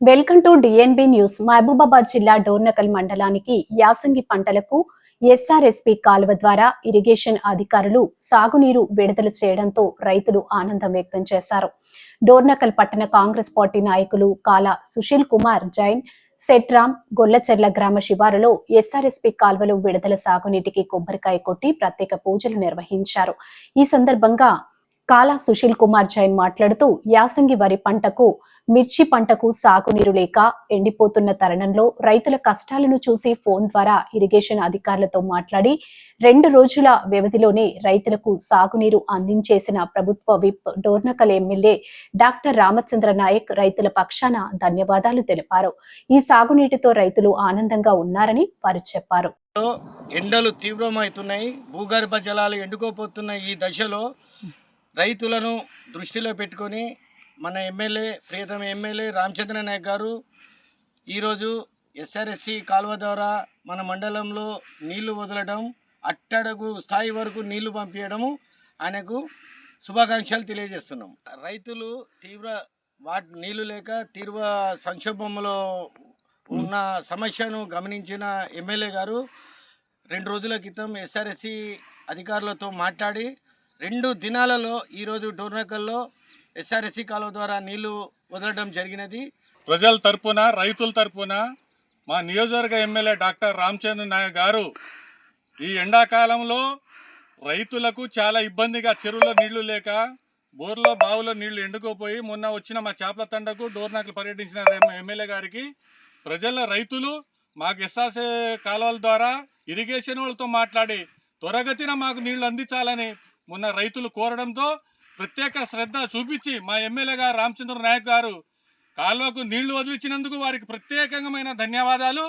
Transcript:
Welcome to DNB news Mahabubabad జిల్లా డోర్నకల్ మండలానికి యాసంగి పంటలకు ఎస్ఆర్ఎస్పి కాలువ ద్వారా ఇరిగేషన్ అధికారులు సాగునీరు విడుదల చేయడంతో రైతులు ఆనందం వ్యక్తం చేశారు. డోర్నకల్ పట్టణ కాంగ్రెస్ పార్టీ నాయకులు కాలా సుశీల్ కుమార్ జైన్ సెట్రామ్ గొల్లచెర్ల గ్రామ శివారులో ఎస్ఆర్ఎస్పి కాల్వలు విడుదల సాగునీటికి కొబ్బరికాయ కొట్టి ప్రత్యేక పూజలు నిర్వహించారు. ఈ సందర్భంగా కాలా సుశీల్ కుమార్ జైన్ మాట్లాడుతూ యాసంగి వరి పంటకు మిర్చి పంటకు సాగునీరు లేక ఎండిపోతున్న తరుణంలో రైతుల కష్టాలను చూసి ఫోన్ ద్వారా ఇరిగేషన్ అధికారులతో మాట్లాడి రెండు రోజుల వ్యవధిలోనే రైతులకు సాగునీరు అందించేసిన ప్రభుత్వ whip Dornakal MLA doctor Ramachandra Naik రైతుల పక్షాన ధన్యవాదాలు తెలిపారు. ఈ సాగునీటితో రైతులు ఆనందంగా ఉన్నారని వారు చెప్పారు. ఎండలు తీవ్రమవుతున్నాయి. భూగర్భ జలాలు ఎండుకోపోతున్న ఈ దశలో. రైతులను దృష్టిలో పెట్టుకొని మన ఎమ్మెల్యే ప్రియతమ ఎమ్మెల్యే రామచంద్ర నాయక్ గారు ఈరోజు ఎస్ఆర్ఎస్సి కాలువ ద్వారా మన మండలంలో నీళ్ళు వదలడం అట్టడుగు స్థాయి వరకు నీళ్ళు పంపించడము ఆయనకు శుభాకాంక్షలు తెలియజేస్తున్నాం. రైతులు తీవ్ర వాటి నీళ్ళు లేక తీవ్ర సంక్షోభంలో ఉన్న సమస్యను గమనించిన ఎమ్మెల్యే గారు రెండు రోజుల క్రితం ఎస్ఆర్ఎస్సి అధికారులతో మాట్లాడి రెండు దినాలలో ఈరోజు డోర్నకల్లో ఎస్ఆర్ఎస్సి కాలువ ద్వారా నీళ్ళు వదలడం జరిగినది. ప్రజల తరపున రైతుల తరపున మా నియోజకవర్గ ఎమ్మెల్యే డాక్టర్ రామచంద్ర నాయక్ గారు ఈ ఎండాకాలంలో రైతులకు చాలా ఇబ్బందిగా చెరువులో నీళ్ళు లేక బోర్లో బావులో నీళ్ళు ఎండుకోపోయి మొన్న వచ్చిన మా చేపల తండకు డోర్నాకులు పర్యటించిన ఎమ్మెల్యే గారికి ప్రజల రైతులు మాకు ఎస్ఆర్సీ కాలువల ద్వారా ఇరిగేషన్ వాళ్ళతో మాట్లాడి త్వరగతిన మాకు నీళ్ళు అందించాలని మొన్న రైతులు కోరడంతో ప్రత్యేక శ్రద్ధ చూపించి మా ఎమ్మెల్యే గారు రామచంద్ర నాయక్ గారు కాలువకు నీళ్ళు వదిలించినందుకు వారికి ప్రత్యేకమైన ధన్యవాదాలు.